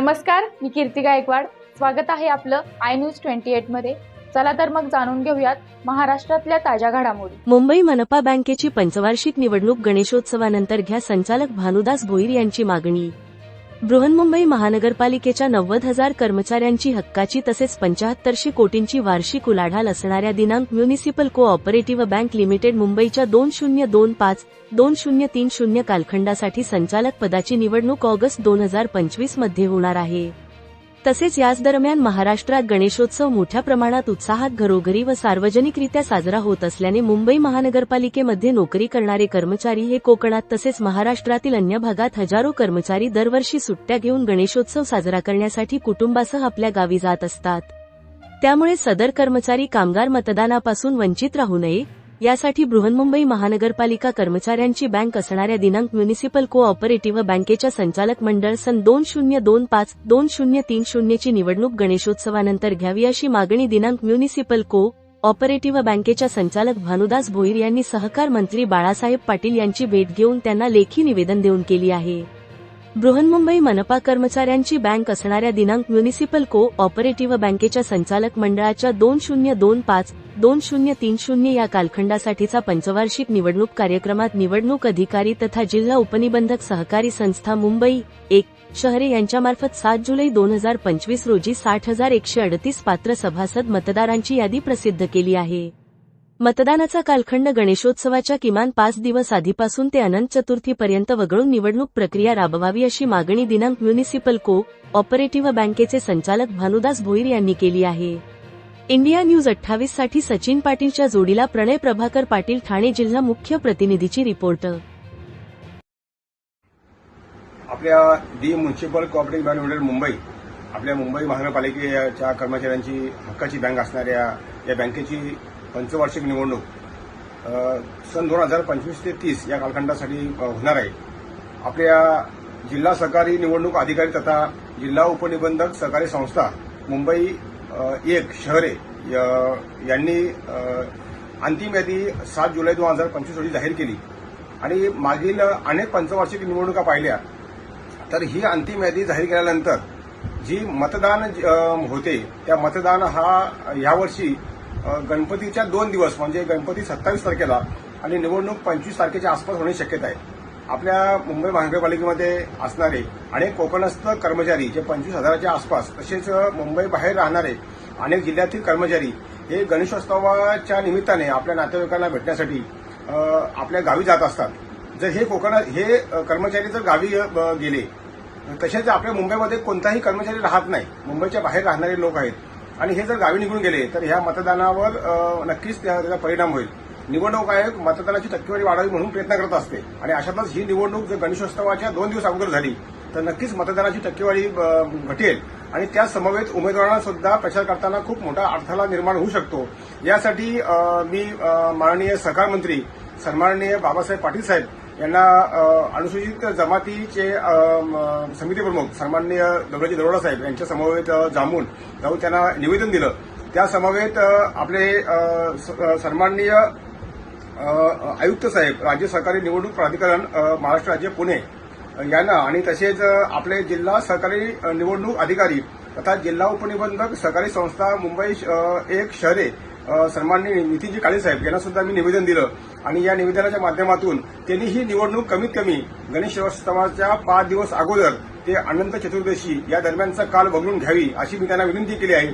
नमस्कार मी कीर्ती गायकवाड. स्वागत आहे आपलं आय न्यूज ट्वेंटी एटमध्ये. चला तर मग जाणून घेऊयात महाराष्ट्रातल्या ताज्या घडामोडी. मुंबई मनपा बँकेची पंचवार्षिक निवडणूक गणेशोत्सवानंतर घ्या संचालक भानुदास भोईर यांची मागणी. बृहन्मुंबई महानगरपालिकेच्या नव्वद हजार कर्मचाऱ्यांची हक्काची तसेच पंचाहत्तरशे कोटींची वार्षिक उलाढाल असणाऱ्या दिनांक म्युनिसिपल को ऑपरेटिव्ह बँक लिमिटेड मुंबईच्या दोन शून्य दोन पाच दोन शून्य तीन शून्य कालखंडासाठी संचालक पदाची निवडणूक ऑगस्ट दोन हजार पंचवीसमध्ये होणार आहे. तसेच याच दरम्यान महाराष्ट्रात गणेशोत्सव मोठ्या प्रमाणात उत्साहात घरोघरी व सार्वजनिकरित्या साजरा होत असल्याने मुंबई महानगरपालिकेमध्ये नोकरी करणारे कर्मचारी हे कोकणात तसेच महाराष्ट्रातील अन्य भागात हजारो कर्मचारी दरवर्षी सुट्ट्या घेऊन गणेशोत्सव साजरा करण्यासाठी कुटुंबासह आपल्या गावी जात असतात. त्यामुळे सदर कर्मचारी कामगार मतदानापासून वंचित राहू नये यासाठी बृहन्मुंबई महानगरपालिका कर्मचाऱ्यांची बँक असणाऱ्या दिनांक म्युनिसिपल को ऑपरेटिव्ह बँकेच्या संचालक मंडळ सन दोन शून्य दोन पाच दोन शून्य तीन शून्यची निवडणूक गणेशोत्सवानंतर घ्यावी अशी मागणी दिनांक म्युनिसिपल को ऑपरेटिव्ह बँकेच्या संचालक भानुदास भोईर यांनी सहकार मंत्री बाळासाहेब पाटील यांची भेट घेऊन त्यांना लेखी निवेदन देऊन केली आहे. बृहन्मुंबई मनपा कर्मचाऱ्यांची बँक असणाऱ्या दिनांक म्युनिसिपल को ऑपरेटिव्ह बँकेच्या संचालक मंडळाच्या दोन शून्य दोन पाच दोन शून्य तीन शून्य या कालखंडासाठीचा पंचवार्षिक निवडणूक कार्यक्रमात निवडणूक अधिकारी तथा जिल्हा उपनिबंधक सहकारी संस्था मुंबई एक शहरे यांच्यामार्फत सात जुलै दोन हजार पंचवीस रोजी साठ हजार एकशे अडतीस पात्र सभासद मतदारांची यादी प्रसिद्ध केली आहे. मतदानाचा कालखंड गणेशोत्सवाच्या किमान पाच दिवस आधीपासून ते अनंत चतुर्थीपर्यंत वगळून निवडणूक प्रक्रिया राबवावी अशी मागणी दिनांक म्युनिसिपल को ऑपरेटिव्ह बँकेचे संचालक भानुदास भोईर यांनी केली आहे. इंडिया न्यूज अठ्ठावीससाठी सचिन पाटीलच्या जोडीला प्रणय प्रभाकर पाटील ठाणे जिल्हा मुख्य प्रतिनिधीची रिपोर्ट. आपल्या the municipal cooperative bank limited Mumbai. आपल्या मुंबई महानगरपालिकेच्या कर्मचाऱ्यांची हक्काची बँक असणाऱ्या या बँकेची पंचवार्षिक निवडणूक सन दोन हजार पंचवीस ते तीस या कालखंडासाठी होणार आहे. आपल्या जिल्हा सहकारी निवडणूक अधिकारी तथा जिल्हा उपनिबंधक सहकारी संस्था मुंबई एक शहरे य- यांनी अंतिम यादी सात जुलै दोन हजार पंचवीस रोजी जाहीर केली. आणि मागील अनेक पंचवार्षिक निवडणुका पाहिल्या. तर ही अंतिम यादी जाहीर केल्यानंतर जी मतदान होते त्या मतदान हा यावर्षी गणपतीच्या दोन दिवस म्हणजे गणपती सत्तावीस तारखेला आणि निवडणूक पंचवीस तारखेच्या आसपास होण्याची शक्यता आहे. आपल्या मुंबई महानगरपालिकेमध्ये असणारे अनेक कोकणस्थ कर्मचारी जे पंचवीस हजाराच्या आसपास तसेच मुंबई बाहेर राहणारे अनेक जिल्ह्यातील कर्मचारी हे गणेशोत्सवाच्या निमित्ताने आपल्या नातेवाईकांना भेटण्यासाठी आपल्या गावी जात असतात. जर हे कोकणात हे कर्मचारी जर गावी ब- गेले तसेच आपल्या मुंबईमध्ये कोणताही कर्मचारी राहत नाही मुंबईच्या बाहेर राहणारे लोक आहेत आणि हे जर गावी निघून गेले तर ह्या मतदानावर नक्कीच त्या- त्याचा परिणाम होईल. निवडणूक आयोग मतदानाची टक्केवारी वाढावी म्हणून प्रयत्न करत असते. आणि अशातच ही निवडणूक जर गणेशोत्सवाच्या दोन दिवस अगोदर झाली तर नक्कीच मतदानाची टक्केवारी घटेल. आणि त्या समवेत उमेदवारांना सुद्धा प्रचार करताना खूप मोठा अडथळा निर्माण होऊ शकतो. यासाठी मी माननीय सहकार मंत्री सन्माननीय बाबासाहेब पाटील साहेब यांना अनुसूचित जमातीचे समिती प्रमुख सन्माननीय दगडजी दरोडा साहेब यांच्या समवेत जामून जाऊन त्यांना निवेदन दिलं. त्या समवेत आपले स- सन्माननीय आयुक्त साहेब राज्य सहकारी निवडणूक प्राधिकरण महाराष्ट्र राज्य पुणे यांना आणि तसेच आपले जिल्हा सहकारी निवडणूक अधिकारी तथा जिल्हा उपनिबंधक सहकारी संस्था मुंबई श- एक शहरे सन्माननीय नितीनजी काळे साहेब यांना सुद्धा मी निवेदन दिलं. आणि या निवेदनाच्या माध्यमातून त्यांनी ही निवडणूक कमीत कमी गणेशोत्सवाच्या पाच दिवस अगोदर ते अनंत चतुर्दशी या दरम्यानचा काल वगळून घ्यावी अशी मी त्यांना विनंती केली आहे.